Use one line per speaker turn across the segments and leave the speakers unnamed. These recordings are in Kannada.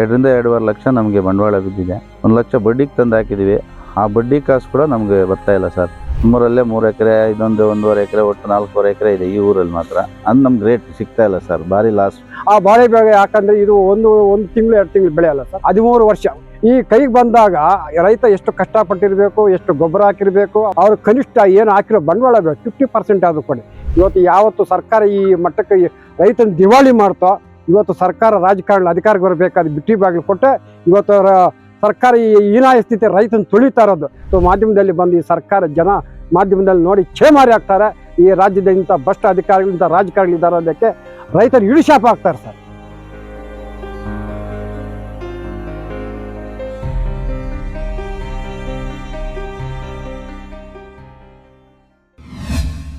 ಎರಡರಿಂದ ಎರಡೂವರೆ ಲಕ್ಷ ನಮಗೆ ಬಂಡವಾಳ ಬಿದ್ದಿದೆ. ಒಂದು ಲಕ್ಷ ಬಡ್ಡಿಗೆ ತಂದು ಹಾಕಿದ್ದೀವಿ ಆ ಬಡ್ಡಿ ಕಾಸು ಕೂಡ ನಮಗೆ ಬರ್ತಾ ಇಲ್ಲ ಸರ್. ನಮ್ಮೂರಲ್ಲೇ ಮೂರು ಎಕರೆ ಇದೊಂದು ಒಂದೂವರೆ ಎಕರೆ, ಒಟ್ಟು ನಾಲ್ಕೂವರೆ ಎಕರೆ ಇದೆ ಈ ಊರಲ್ಲಿ ಮಾತ್ರ. ಅದು ನಮ್ಗೆ ರೇಟ್ ಸಿಗ್ತಾ ಇಲ್ಲ ಸರ್. ಭಾರಿ ಲಾಸ್
ಆ ಬಾಳೆ ಬೆಳೆ ಯಾಕಂದ್ರೆ ಇದು ಒಂದು ಒಂದು ತಿಂಗಳು, ಎರಡು ತಿಂಗಳು ಬೆಳೆ ಅಲ್ಲ ಸರ್. ಹದಿಮೂರು ವರ್ಷ. ಈ ಕೈಗೆ ಬಂದಾಗ ರೈತ ಎಷ್ಟು ಕಷ್ಟಪಟ್ಟಿರಬೇಕು, ಎಷ್ಟು ಗೊಬ್ಬರ ಹಾಕಿರಬೇಕು, ಅವ್ರ ಕನಿಷ್ಠ ಏನು ಹಾಕಿರೋ ಬಂಡವಾಳ ಬೇಕು ಫಿಫ್ಟಿ ಪರ್ಸೆಂಟ್ ಆದರೂ ಕೊಡಿ. ಇವತ್ತು ಯಾವತ್ತು ಸರ್ಕಾರ ಈ ಮಟ್ಟಕ್ಕೆ ರೈತನ ದಿವಾಳಿ ಮಾಡ್ತೋ ಇವತ್ತು ಸರ್ಕಾರ ರಾಜಕಾರಣ ಅಧಿಕಾರಕ್ಕೆ ಬರಬೇಕಾದ ಬಿಟ್ಟಿ ಬಾಗಿಲು ಕೊಟ್ಟೆ ಇವತ್ತು ಸರ್ಕಾರ ಈ ಹೀನಾಯ ಸ್ಥಿತಿ ರೈತನ ತುಳಿತಾ ಇರೋದು. ಸೊ, ಮಾಧ್ಯಮದಲ್ಲಿ ಬಂದು ಈ ಸರ್ಕಾರ ಜನ ಮಾಧ್ಯಮದಲ್ಲಿ ನೋಡಿ ಛೇಮಾರಿ ಆಗ್ತಾರೆ. ಈ ರಾಜ್ಯದ ಇಂಥ ಭ್ರಷ್ಟ ಅಧಿಕಾರಿಗಳಿಂದ ರಾಜಕಾರಣಿಗಳಿದ್ದಾರೆ ಅದಕ್ಕೆ ರೈತರು ಇಳಿಶಾಪ ಆಗ್ತಾರೆ ಸರ್.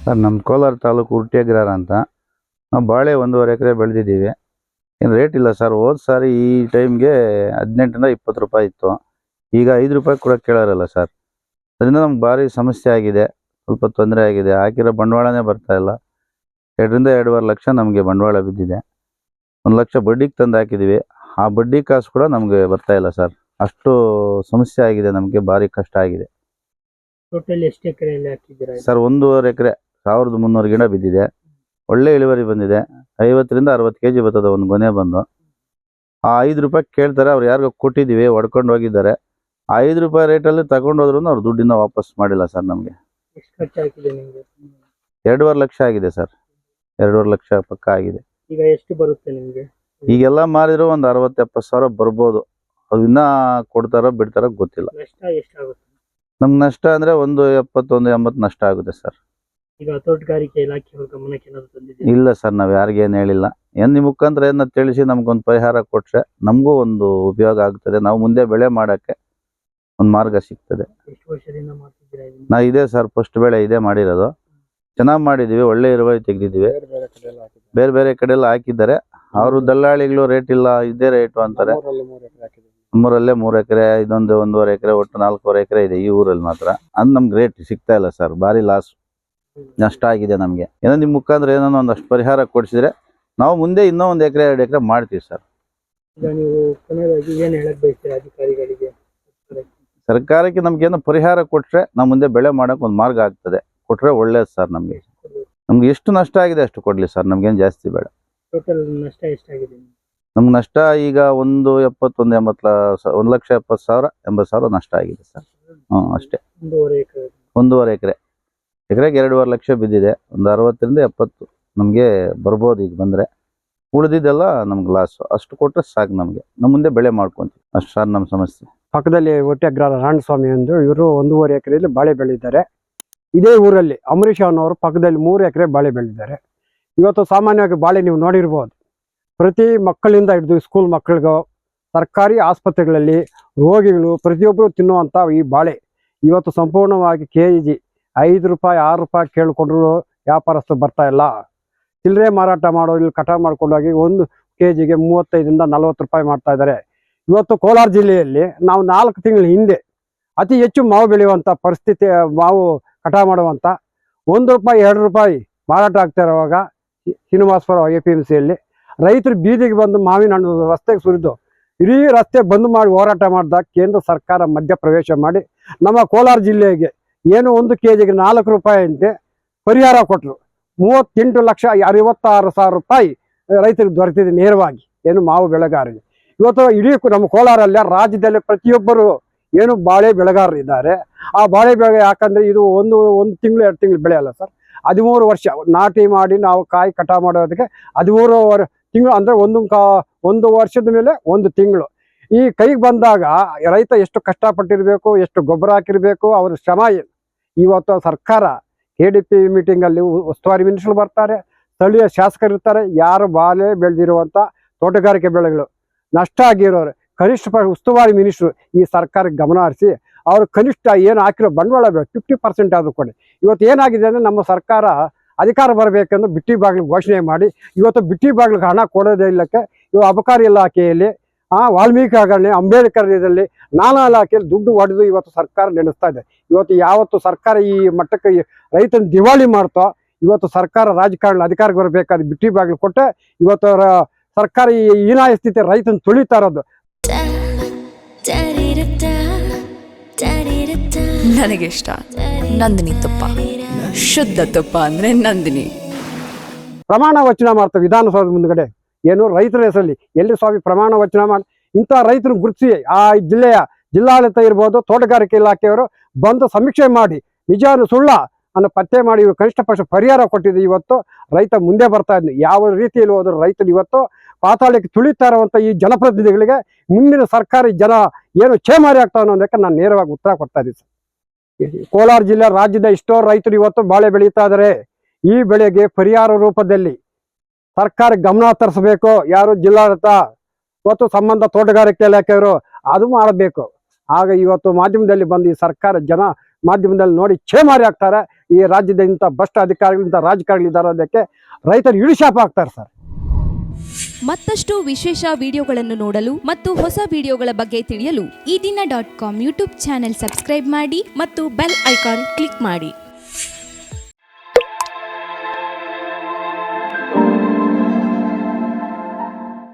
ಸರ್ ನಮ್ಮ ಕೋಲಾರ ತಾಲೂಕು ಉರ್ಟಿಯಗ್ರಾರ ಅಂತ. ನಾವು ಬಾಳೆ ಒಂದೂವರೆ ಎಕರೆ ಬೆಳೆದಿದ್ದೀವಿ. ಏನು ರೇಟ್ ಇಲ್ಲ ಸರ್ ಹೋದ ಸಾರಿ ಈ ಟೈಮ್ಗೆ ಹದಿನೆಂಟರಿಂದ ಇಪ್ಪತ್ತು ರೂಪಾಯಿ ಇತ್ತು. ಈಗ ಐದು ರೂಪಾಯಿ ಕೂಡ ಕೇಳೋರಲ್ಲ ಸರ್ ಅದರಿಂದ ನಮ್ಗೆ ಭಾರಿ ಸಮಸ್ಯೆ ಆಗಿದೆ. ಸ್ವಲ್ಪ ತೊಂದರೆ ಆಗಿದೆ. ಹಾಕಿರೋ ಬಂಡವಾಳನೇ ಬರ್ತಾ ಇಲ್ಲ. ಎರಡರಿಂದ ಎರಡೂವರೆ ಲಕ್ಷ ನಮಗೆ ಬಂಡವಾಳ ಬಿದ್ದಿದೆ. ಒಂದು ಲಕ್ಷ ಬಡ್ಡಿಗೆ ತಂದು ಹಾಕಿದ್ದೀವಿ ಆ ಬಡ್ಡಿ ಕಾಸು ಕೂಡ ನಮಗೆ ಬರ್ತಾ ಇಲ್ಲ ಸರ್ ಅಷ್ಟು ಸಮಸ್ಯೆ ಆಗಿದೆ. ನಮಗೆ ಭಾರಿ ಕಷ್ಟ ಆಗಿದೆ.
ಟೋಟಲ್ ಎಷ್ಟು ಎಕರೆಯಲ್ಲಿ ಹಾಕಿದ್ದೀರಾ?
ಸರ್ ಒಂದೂವರೆ ಎಕರೆ. ಸಾವಿರದ ಮುನ್ನೂರು ಗಿಡ ಬಿದ್ದಿದೆ. ಒಳ್ಳೆ ಇಳುವರಿ ಬಂದಿದೆ. ಐವತ್ತರಿಂದ ಅರವತ್ತು ಕೆ ಜಿ ಬರ್ತದೆ ಒಂದು ಗೊನೆ ಬಂದು. ಆ ಐದು ರೂಪಾಯಿ ಕೇಳ್ತಾರೆ ಅವ್ರು ಯಾರಿಗೋ ಕೊಟ್ಟಿದ್ದೀವಿ ಹೊಡ್ಕೊಂಡು ಹೋಗಿದ್ದಾರೆ. ಆ ಐದು ರೂಪಾಯಿ ರೇಟಲ್ಲಿ ತಗೊಂಡು ಹೋದ್ರು ಅವ್ರು ದುಡ್ಡಿನ ವಾಪಸ್ ಮಾಡಿಲ್ಲ ಸರ್ ನಮಗೆ. ಎರಡೂವರೆ ಲಕ್ಷ ಆಗಿದೆ ಸರ್. ಎರಡೂವರೆ ಲಕ್ಷ ಪಕ್ಕ ಆಗಿದೆ.
ಈಗ ಎಷ್ಟು ಬರುತ್ತೆ ನಿಮಗೆ?
ಈಗೆಲ್ಲ ಮಾರಿದ್ರು ಒಂದು ಅರವತ್ತು ಎಪ್ಪತ್ತು ಸಾವಿರ ಬರ್ಬೋದು. ಅವ್ರು ಇನ್ನೂ ಕೊಡ್ತಾರೋ ಬಿಡ್ತಾರೋ ಗೊತ್ತಿಲ್ಲ. ನಮ್ಗೆ ನಷ್ಟ ಅಂದರೆ ಒಂದು ಎಪ್ಪತ್ತೊಂದು ಎಂಬತ್ತು ನಷ್ಟ ಆಗುತ್ತೆ ಸರ್.
ಈಗ ತೋಟಗಾರಿಕೆ ಇಲಾಖೆಯವ್ರ ಗಮನಕ್ಕೆ ಏನಾದ್ರು
ಇಲ್ಲ ಸರ್ ನಾವು ಯಾರಿಗೇನು ಹೇಳಿಲ್ಲ. ಏನು ನಿಮ್ಮ ಮುಖಾಂತರ ಏನ ತಿಳಿಸಿ ನಮ್ಗೊಂದು ಪರಿಹಾರ ಕೊಟ್ರೆ ನಮಗೂ ಒಂದು ಉಪಯೋಗ ಆಗ್ತದೆ. ನಾವು ಮುಂದೆ ಬೆಳೆ ಮಾಡೋಕ್ಕೆ ಒಂದು ಮಾರ್ಗ ಸಿಗ್ತದೆ.
ಎಷ್ಟು ವರ್ಷದಿಂದ ಮಾಡ್ತಿದ್ದೀರಾ ಇದನ್ನ?
ನಾ ಇದೇ ಸರ್ ಫಸ್ಟ್ ಬೆಳೆ ಇದೇ ಮಾಡಿರೋದು. ಚೆನ್ನಾಗಿ ಮಾಡಿದ್ದೀವಿ ಒಳ್ಳೆ ಇಳುವರಿ ತೆಗೆದಿದ್ದೀವಿ ಬೇರೆ ಬೇರೆ ಕಡೆ ಎಲ್ಲ ಹಾಕಿದ್ದಾರೆ. ಅವರು ದಲ್ಲಾಳಿಗಳು ರೇಟ್ ಇಲ್ಲ ಇದೇ ರೇಟು ಅಂತಾರೆ. ನಮ್ಮೂರಲ್ಲೇ ಮೂರು ಎಕರೆ ಇದೊಂದು ಒಂದೂವರೆ ಎಕರೆ ಒಟ್ಟು ನಾಲ್ಕೂವರೆ ಎಕರೆ ಇದೆ ಈ ಊರಲ್ಲಿ ಮಾತ್ರ. ಅದು ನಮ್ಗೆ ರೇಟ್ ಸಿಗ್ತಾ ಇಲ್ಲ ಸರ್ ಭಾರಿ ಲಾಸ್ ನಷ್ಟ ಆಗಿದೆ ನಮಗೆ. ಏನೋ ನಿಮ್ಮ ಮುಖಾಂತರ ಏನೋ ಒಂದಷ್ಟು ಪರಿಹಾರ ಕೊಡಿಸಿದ್ರೆ ನಾವು ಮುಂದೆ ಇನ್ನೂ ಒಂದು ಎಕರೆ ಎರಡು ಎಕರೆ ಮಾಡ್ತೀವಿ ಸರ್.
ಈಗ ನೀವು ಕೊನೆಯದಾಗಿ ಏನ್ ಹೇಳಕ್ ಬಯಸ್ತೀರಾ ಅಧಿಕಾರಿಗಳಿಗೆ?
ಸರ್ಕಾರಕ್ಕೆ ನಮ್ಗೇನೋ ಪರಿಹಾರ ಕೊಟ್ರೆ ನಾವು ಮುಂದೆ ಬೆಳೆ ಮಾಡೋಕೆ ಒಂದು ಮಾರ್ಗ ಆಗ್ತದೆ. ಕೊಟ್ರೆ ಒಳ್ಳೇದು ಸರ್ ನಮಗೆ. ನಮ್ಗೆ ಎಷ್ಟು ನಷ್ಟ ಆಗಿದೆ ಅಷ್ಟು ಕೊಡ್ಲಿ ಸರ್. ನಮ್ಗೇನು ಜಾಸ್ತಿ ಬೇಡ.
ಟೋಟಲ್ ನಷ್ಟ ಎಷ್ಟಾಗಿದೆ? ನಿಮ್ಗೆ?
ನಷ್ಟ ಈಗ ಒಂದು ಎಪ್ಪತ್ತೊಂದು ಎಂಬತ್ತು ಒಂದು ಲಕ್ಷ ಎಪ್ಪತ್ತು ಸಾವಿರ ಎಂಬತ್ತು ಸಾವಿರ ನಷ್ಟ ಆಗಿದೆ ಸರ್. ಹ್ಞೂ ಅಷ್ಟೇ.
ಒಂದೂವರೆ ಎಕರೆ.
ಒಂದೂವರೆ ಎಕರೆ. ಎಕರೆಗೆ ಎರಡೂವರೆ ಲಕ್ಷ ಬಿದ್ದಿದೆ. ಒಂದು ಅರವತ್ತರಿಂದ ಎಪ್ಪತ್ತು ನಮಗೆ ಬರ್ಬೋದು ಈಗ ಬಂದರೆ. ಉಳಿದಿದ್ದೆಲ್ಲ ನಮ್ಗೆ ಲಾಸು ಅಷ್ಟು ಕೊಟ್ಟರೆ ಸಾಕು ನಮಗೆ. ನಮ್ಮ ಮುಂದೆ ಬೆಳೆ ಮಾಡ್ಕೊತೀವಿ. ಅಷ್ಟು ಸರ್ ನಮ್ಮ ಸಮಸ್ಯೆ.
ಪಕ್ಕದಲ್ಲಿ ಒಟ್ಟೆಗ್ರಾರ ರಾಣಸ್ವಾಮಿ ಎಂದು ಇವರು ಒಂದೂವರೆ ಎಕರೆಯಲ್ಲಿ ಬಾಳೆ ಬೆಳೆದಿದ್ದಾರೆ. ಇದೇ ಊರಲ್ಲಿ ಅಂಬರೀಷ್ ಅನ್ನೋರು ಪಕ್ಕದಲ್ಲಿ ಮೂರು ಎಕರೆ ಬಾಳೆ ಬೆಳೆದಿದ್ದಾರೆ. ಇವತ್ತು ಸಾಮಾನ್ಯವಾಗಿ ಬಾಳೆ ನೀವು ನೋಡಿರ್ಬೋದು. ಪ್ರತಿ ಮಕ್ಕಳಿಂದ ಹಿಡಿದು ಸ್ಕೂಲ್ ಮಕ್ಕಳಿಗೂ, ಸರ್ಕಾರಿ ಆಸ್ಪತ್ರೆಗಳಲ್ಲಿ ರೋಗಿಗಳು ಪ್ರತಿಯೊಬ್ಬರು ತಿನ್ನುವಂಥ ಈ ಬಾಳೆ ಇವತ್ತು ಸಂಪೂರ್ಣವಾಗಿ ಕೆ ಜಿ ಐದು ರೂಪಾಯಿ, ಆರು ರೂಪಾಯಿ ಕೇಳಿಕೊಂಡ್ರು ವ್ಯಾಪಾರಸ್ಥರು ಬರ್ತಾ ಇಲ್ಲ. ಚಿಲ್ಲರೆ ಮಾರಾಟ ಮಾಡೋ ಇಲ್ಲಿ ಕಟಾವು ಮಾಡ್ಕೊಂಡೋಗಿ ಒಂದು ಕೆ ಜಿಗೆ ಮೂವತ್ತೈದರಿಂದ ನಲ್ವತ್ತು ರೂಪಾಯಿ ಮಾಡ್ತಾ ಇದ್ದಾರೆ. ಇವತ್ತು ಕೋಲಾರ ಜಿಲ್ಲೆಯಲ್ಲಿ ನಾವು ನಾಲ್ಕು ತಿಂಗಳ ಹಿಂದೆ ಅತಿ ಹೆಚ್ಚು ಮಾವು ಬೆಳೆಯುವಂಥ ಪರಿಸ್ಥಿತಿ, ಮಾವು ಕಟಾವು ಮಾಡುವಂಥ ಒಂದು ರೂಪಾಯಿ, ಎರಡು ರೂಪಾಯಿ ಮಾರಾಟ ಆಗ್ತಾ ಇರುವಾಗ ಶ್ರೀನಿವಾಸಪುರ ಎ ಪಿ ಎಂ ಸಿಯಲ್ಲಿ ರೈತರು ಬೀದಿಗೆ ಬಂದು ಮಾವಿನ ಹಣ್ಣು ರಸ್ತೆಗೆ ಸುರಿದು ಇಡೀ ರಸ್ತೆ ಬಂದ್ ಮಾಡಿ ಹೋರಾಟ ಮಾಡಿದಾಗ ಕೇಂದ್ರ ಸರ್ಕಾರ ಮಧ್ಯ ಪ್ರವೇಶ ಮಾಡಿ ನಮ್ಮ ಕೋಲಾರ ಜಿಲ್ಲೆಗೆ ಏನು ಒಂದು ಕೆ ಜಿಗೆ ನಾಲ್ಕು ರೂಪಾಯಿ ಅಂತೆ, ಪರಿಹಾರ ಕೊಟ್ಟರು ಮೂವತ್ತೆಂಟು ಲಕ್ಷ ಅರವತ್ತಾರು ಸಾವಿರ ರೂಪಾಯಿ ರೈತರಿಗೆ ದೊರೆತಿದೆ ನೇರವಾಗಿ, ಏನು ಮಾವು ಬೆಳೆಗಾರರಿಗೆ. ಇವತ್ತು ಇಡೀ ನಮ್ಮ ಕೋಲಾರಲ್ಲಿ ರಾಜ್ಯದಲ್ಲಿ ಪ್ರತಿಯೊಬ್ಬರು ಏನು ಬಾಳೆ ಬೆಳೆಗಾರರು ಇದ್ದಾರೆ. ಆ ಬಾಳೆ ಬೆಳೆ ಯಾಕಂದ್ರೆ ಇದು ಒಂದು ಒಂದು ತಿಂಗಳು, ಎರಡು ತಿಂಗಳು ಬೆಳೆಯಲ್ಲ ಸರ್. ಹದಿಮೂರು ವರ್ಷ ನಾಟಿ ಮಾಡಿ ನಾವು ಕಾಯಿ ಕಟಾವು ಮಾಡೋದಕ್ಕೆ ಹದಿಮೂರು ತಿಂಗಳು ಅಂದ್ರೆ ಒಂದು ಕಾ, ಒಂದು ವರ್ಷದ ಮೇಲೆ ಒಂದು ತಿಂಗಳು. ಈ ಕೈಗೆ ಬಂದಾಗ ರೈತ ಎಷ್ಟು ಕಷ್ಟಪಟ್ಟಿರಬೇಕು, ಎಷ್ಟು ಗೊಬ್ಬರ ಹಾಕಿರಬೇಕು, ಅವ್ರ ಶ್ರಮ ಏನು? ಇವತ್ತು ಸರ್ಕಾರ ಕೆ ಡಿ ಪಿ ಮೀಟಿಂಗಲ್ಲಿ ಉಸ್ತುವಾರಿ ಮಿನಿಸ್ಟ್ರು ಬರ್ತಾರೆ, ಸ್ಥಳೀಯ ಶಾಸಕರು ಇರ್ತಾರೆ, ಯಾರು ಬಾಳೆ ಬೆಳೆದಿರುವಂಥ ತೋಟಗಾರಿಕೆ ಬೆಳೆಗಳು. ನಷ್ಟ ಆಗಿರೋರು, ಕನಿಷ್ಠ ಉಸ್ತುವಾರಿ ಮಿನಿಸ್ಟ್ರು ಈ ಸರ್ಕಾರಕ್ಕೆ ಗಮನ ಹರಿಸಿ, ಅವರು ಕನಿಷ್ಠ ಏನು ಹಾಕಿರೋ ಬಂಡವಾಳ ಬೇಕು ಫಿಫ್ಟಿ ಪರ್ಸೆಂಟ್ ಆದರೂ ಕೊಡಿ. ಇವತ್ತು ಏನಾಗಿದೆ ಅಂದರೆ ನಮ್ಮ ಸರ್ಕಾರ ಅಧಿಕಾರ ಬರಬೇಕೆಂದು ಬಿಟ್ಟಿ ಬಾಗಿಲು ಘೋಷಣೆ ಮಾಡಿ, ಇವತ್ತು ಬಿಟ್ಟಿ ಬಾಗಿಲಿಗೆ ಹಣ ಕೊಡೋದೇ ಇಲ್ಲಕ್ಕೆ ಇವು ಅಬಕಾರಿ ಇಲಾಖೆಯಲ್ಲಿ ಆ ವಾಲ್ಮೀಕಿ ಹಗರಣ ಅಂಬೇಡ್ಕರ್ ಇದರಲ್ಲಿ ನಾನಾ ಇಲಾಖೆಯಲ್ಲಿ ದುಡ್ಡು ಹೊಡೆದು ಇವತ್ತು ಸರ್ಕಾರ ನಡೆಸ್ತಾ ಇದೆ. ಇವತ್ತು ಯಾವತ್ತು ಸರ್ಕಾರ ಈ ಮಟ್ಟಕ್ಕೆ ರೈತನ ದಿವಾಳಿ ಮಾಡ್ತೋ ಇವತ್ತು ಸರ್ಕಾರ ರಾಜಕಾರಣ ಅಧಿಕಾರಕ್ಕೆ ಬರಬೇಕಾದ ಬಿಟ್ಟಿ ಬಾಗಿಲು ಕೊಟ್ಟೆ ಇವತ್ತು ಸರ್ಕಾರ ಈ ಹೀನಾಯ ಸ್ಥಿತಿ ರೈತನ ತುಳಿತಾ ಇರೋದು.
ನನಗಿಷ್ಟ ನಂದಿನಿ ತುಪ್ಪ. ಶುದ್ಧ ತುಪ್ಪ ಅಂದ್ರೆ ನಂದಿನಿ.
ಪ್ರಮಾಣ ವಚನ ಮಾಡ್ತಾ ವಿಧಾನಸೌಧ ಮುಂದ್ಗಡೆ. ಏನು ರೈತರ ಹೆಸರಲ್ಲಿ ಎಲ್ಲಿ ಸ್ವಾಮಿ ಪ್ರಮಾಣ ವಚನ ಮಾಡಿ, ಇಂಥ ರೈತರು ಗುರುತಿಸಿ, ಆ ಜಿಲ್ಲೆಯ ಜಿಲ್ಲಾಡಳಿತ ಇರ್ಬೋದು, ತೋಟಗಾರಿಕೆ ಇಲಾಖೆಯವರು ಬಂದು ಸಮೀಕ್ಷೆ ಮಾಡಿ, ನಿಜಾನು ಸುಳ್ಳ ಅನ್ನು ಪತ್ತೆ ಮಾಡಿ ಕನಿಷ್ಠ ಪಕ್ಷ ಪರಿಹಾರ ಕೊಟ್ಟಿದೆ ಇವತ್ತು, ರೈತ ಮುಂದೆ ಬರ್ತಾ ಇದ್ದೀನಿ ಯಾವ ರೀತಿಯಲ್ಲಿ ಹೋದ್ರು ರೈತರು ಇವತ್ತು ಪಾತಾಳಕ್ಕೆ ತುಳಿತಾ ಇರುವಂಥ ಈ ಜನಪ್ರತಿನಿಧಿಗಳಿಗೆ ಮುಂದಿನ ಸರ್ಕಾರಿ ಜನ ಏನು ಛೇಮಾರಿ ಆಗ್ತಾವೆ ಅನ್ನೋದಕ್ಕೆ ನಾನು ನೇರವಾಗಿ ಉತ್ತರ ಕೊಡ್ತಾ ಇದ್ದೀನಿ ಸರ್. ಕೋಲಾರ ಜಿಲ್ಲೆ ರಾಜ್ಯದ ಇಷ್ಟೋ ರೈತರು ಇವತ್ತು ಬಾಳೆ ಬೆಳೀತಾ ಇದ್ದಾರೆ ಈ ಬೆಳೆಗೆ ಪರಿಹಾರ ರೂಪದಲ್ಲಿ ಸರ್ಕಾರ ಗಮನ ತರಿಸಬೇಕು ಯಾರು ಜಿಲ್ಲಾಡಳಿತ ಇವತ್ತು ಸಂಬಂಧ ತೋಟಗಾರಿಕೆ ಇಲಾಖೆಯವರು ಅದು ಮಾಡಬೇಕು. ಆಗ ಇವತ್ತು ಮಾಧ್ಯಮದಲ್ಲಿ ಬಂದು ಈ ಸರ್ಕಾರ ಜನ ಮಾಧ್ಯಮದಲ್ಲಿ ನೋಡಿ ಛೇಮಾರಿ ಆಗ್ತಾರೆ. ಈ ರಾಜ್ಯದ ಇಂಥ ಭ್ರಷ್ಟ ಅಧಿಕಾರಿಗಳಿಂದ ರಾಜಕಾರಣಿಗಳಿದ್ದಾರೆ ಅದಕ್ಕೆ ರೈತರು ಇಳಿಶಾಪ ಆಗ್ತಾರೆ ಸರ್.
ಮತ್ತಷ್ಟು ವಿಶೇಷ ವಿಡಿಯೋಗಳನ್ನು ನೋಡಲು ಮತ್ತು ಹೊಸ ವಿಡಿಯೋಗಳ ಬಗ್ಗೆ ತಿಳಿಯಲು
Eedina dot com YouTube channel subscribe ಮಾಡಿ
ಮತ್ತು ಬೆಲ್ ಐಕಾನ್ ಕ್ಲಿಕ್ ಮಾಡಿ.